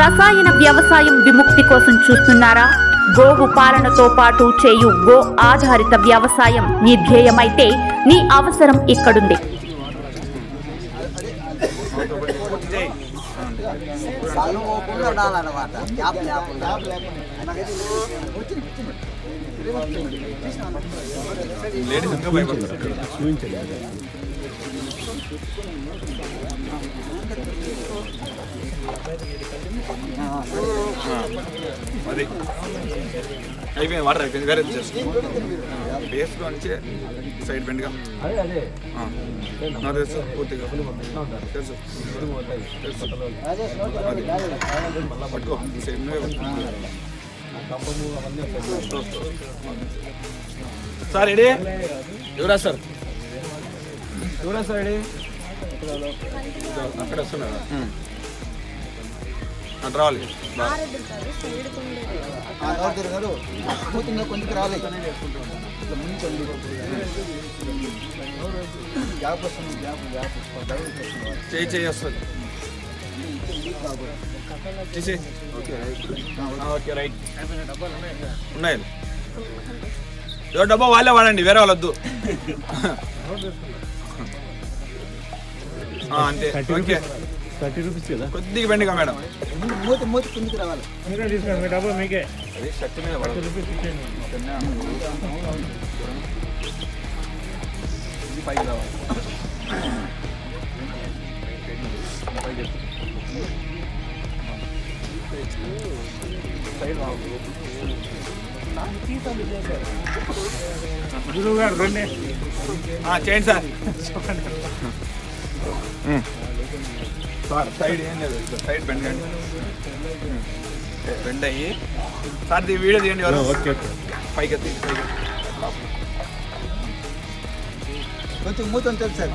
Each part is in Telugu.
రసాయన వ్యవసాయం విముక్తి కోసం చూస్తున్నారా? గోవు పాలనతో పాటు చేయు గో ఆధారిత వ్యవసాయం నీ ధ్యేయమైతే నీ అవసరం ఇక్కడుంది. లేడీస్ అది అయిపోయింది వాటర్ అయిపోయింది వేరే జస్ట్ బేస్లో నుంచి సైడ్ బెండ్గా. నాకు తెలుసు పూర్తిగా తెలుసు తెలుసు అది పట్టుకో పట్టుకో. సార్ రెడీ ఎవరా సార్ ఎవరా సార్. రెడీ అక్కడ వస్తున్నారా అటు రావాలి. కొంచెం రాలే. ఇట్లా ముంచండి గ్యాప్ వస్తుంది గ్యాప్ గ్యాప్. డైరెక్ట్ వస్తుంది. చేయి చేయి వస్తుంది. తీసి ఓకే రైట్. Okay right. ఉన్నాయి. ఎవరు డబ్బా? వాళ్ళే వాడండి. వేరే వాళ్ళొద్దు అంతే ఓకే థర్టీ రూపీస్ కదా కొద్దిగా బెండిగా మేడం ముందు మూతి మూతి కిందికి రావాలి మీరే తీసుకోండి మీ డబ్బా మీకే అది శక్తి మీద పడదు. రూపీస్ ఇచ్చేయండి ఇది పైకి రావాలి సైడ్ రావాలి గురువు గారు రండి ఆ, చేయండి సార్ సార్ సైడ్ ఏం లేదు ఇట్లా సైడ్ బెండ్ అయ్యి. సార్ వీడియో తీయండి ఎవరు? Okay okay. పైకి ఎత్తి పైకి. కొంచెం మూత ఉంటుంది సార్.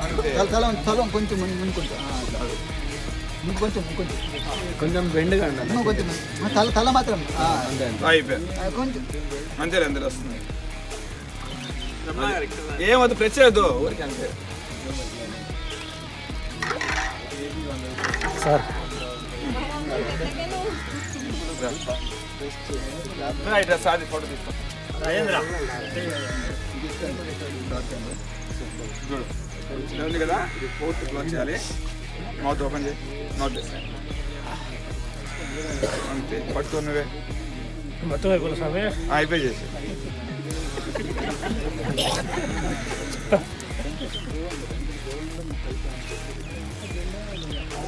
తల తల కొంచెం ముందు ముందు కొంచెం. ఆ, అట్లా. ముందు కొంచెం బెండ్గా ముందు కొంచెం. తల తల మాత్రం అయిపోయింది. కొంచెం. అంతే అంతే వస్తుంది ఏమవుతుంది ప్రెస్ చేయొద్దు ఊరికి అంతే. సార్ రైట్ సార్ ఫోటో తీసుకోండి ఉంది కదా ఇది ఫోర్త్ క్లోజ్ చేయాలి మౌత్ ఓపెన్ చేయి మౌత్ అంతే పట్టుకో నువ్వే ఆ, అయిపోయి చేసి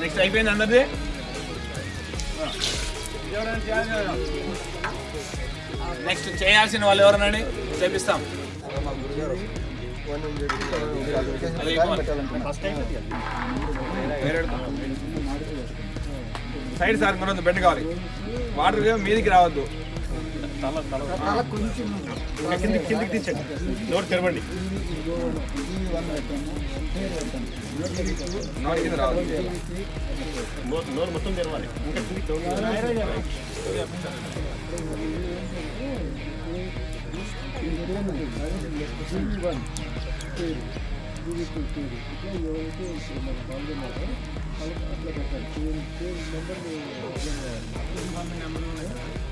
నెక్స్ట్ అయిపోయింది అందరిది? నెక్స్ట్ చేయాల్సిన వాళ్ళు ఎవరనండి చేపిస్తాం. సైడ్ సార్ మనం బెడ్ కావాలి. వాటర్ మీదికి రావద్దు. తల కొంచెం కిందికి కిందికి తీర్చండి నోరు తెరవండి. నోరు మొత్తం తెరవాలి. ఇంకా కిందికి రైట్ ఈ వాటర్ వస్తున్నాయా వస్తున్నాయి స్లో వస్తుంది బెండవాలి కిందికి దిగు, నెంబర్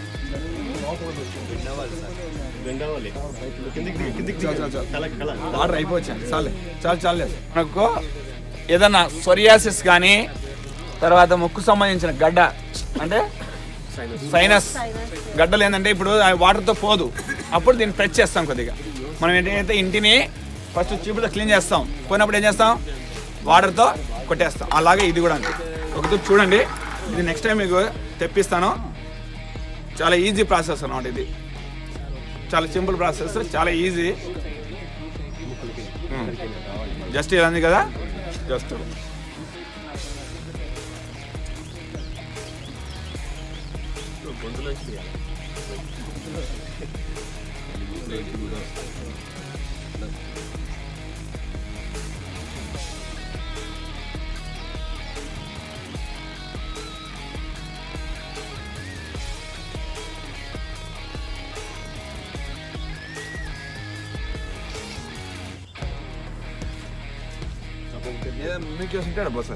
వాటర్ అయిపోవచ్చాను చాలే. చాలు చాలే మనకు ఏదన్నా సొరియాసిస్ కానీ తర్వాత ముక్కు సంబంధించిన గడ్డ అంటే సైనస్. గడ్డలు ఏంటంటే ఇప్పుడు వాటర్తో పోదు. అప్పుడు దీన్ని ప్రెచ్ చేస్తాం కొద్దిగా. మనం ఏంటంటే ఇంటిని ఫస్ట్ చీపుతో క్లీన్ చేస్తాం. పోయినప్పుడు ఏం చేస్తాం? వాటర్తో కొట్టేస్తాం. అలాగే ఇది కూడా అంతే. ఒకటి చూడండి. ఇది నెక్స్ట్ టైం మీకు తెప్పిస్తాను. చాలా ఈజీ ప్రాసెస్ అన్నమాట ఇది. చాలా సింపుల్ ప్రాసెస్ చాలా ఈజీ జస్ట్ ఇలా ఉంది కదా? Just me, me quedo sin claro, pasa.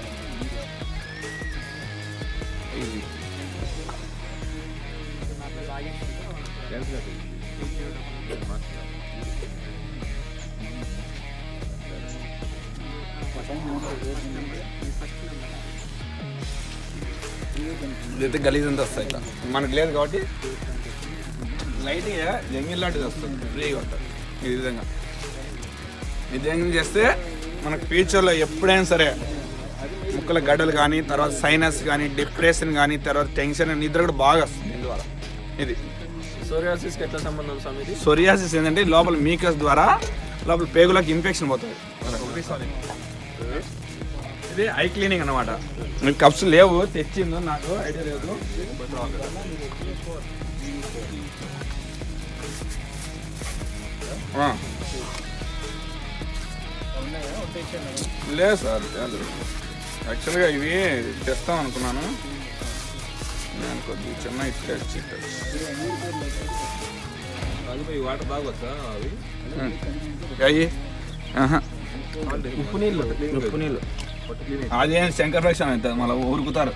Easy ఇదైతే గలీజ్ అంతా వస్తాయి ఇట్లా. మనకు లేదు కాబట్టి లైట్గా జంగిల్ లాంటిది వస్తుంది ఫ్రీగా ఉంటుంది ఈ విధంగా. ఈ ఏం చేస్తే మనకు ఫ్యూచర్లో ఎప్పుడైనా సరే ముక్కల గడ్డలు కానీ తర్వాత సైనస్ కానీ డిప్రెషన్ కానీ తర్వాత టెన్షన్ నిద్ర కూడా బాగా వస్తుంది దీనివల్ల ఇది. సోరియాసిస్కి ఎట్లా సంబంధం స్వామి ఇది సొరియాసిస్ ఏంటంటే లోపల మీకస్ ద్వారా లోపల పేగులకు ఇన్ఫెక్షన్ పోతుంది. ఇది ఐ క్లీనింగ్ అనమాట మీకు కప్స్ లేవు తెచ్చిందో నాకు ఐడియా లేదు. ఆ. లేదు సార్ యాక్చువల్గా ఇవి తెస్తాం అనుకున్నాను. నేను కొద్దిగా చిన్న ఇట్లా అది వాటర్ తాగొచ్చా అవి? అయ్యి. ఉప్పు నీళ్ళు ఉప్పు నీళ్ళు. అదేం శంకర్ ప్రశ్న అవుతుంది మళ్ళీ ఊరుకుతారు.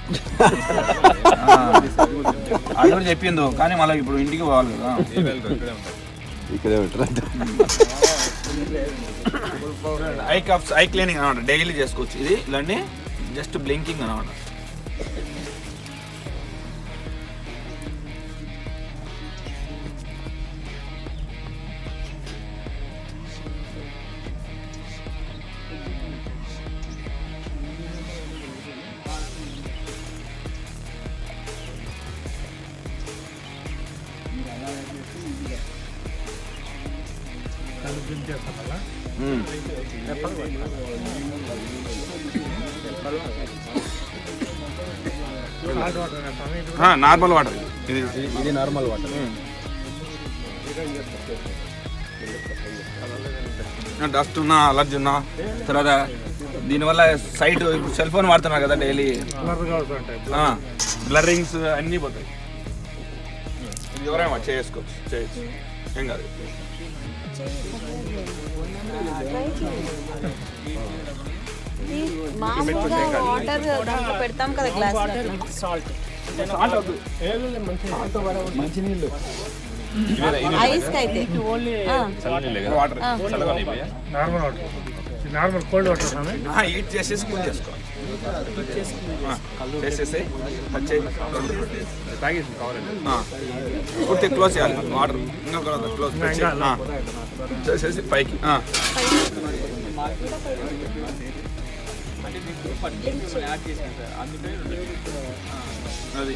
అది కూడా చెప్పిందో కానీ మళ్ళీ ఇప్పుడు ఇంటికి పోవాలి కదా. ఐ కప్స్ ఐ క్లీనింగ్ అనమాట. డైలీ చేసుకోవచ్చు ఇది ఇలాంటి జస్ట్ బ్లింకింగ్ అనమాట. Normal water. ఇది ఇది నార్మల్ వాటర్. డస్ట్ ఉన్నా అలర్జీ ఉన్నా తర్వాత దీనివల్ల సైట్ ఇప్పుడు సెల్ ఫోన్ వాడుతున్నారు కదా డైలీ. బ్లర్రింగ్స్ అన్నీ పోతాయి. ఇది ఎవరైనా చేసుకోవచ్చు చేయొచ్చు. ఏం కాదు. మామూలుగా వాటర్ దాంట్లో పెడతాం కదా గ్లాస్ ఐస్ అయితే ఆ, water normal cold water heat చేసేసి కూల్ చేసుకోవాలి ఆ, చేసేసి కట్ చేయి. ఆ, పూర్తి క్లోజ్ చేయాలి. వాటర్ ఇంకా క్లోజ్ చేసేసి పైకి. అది.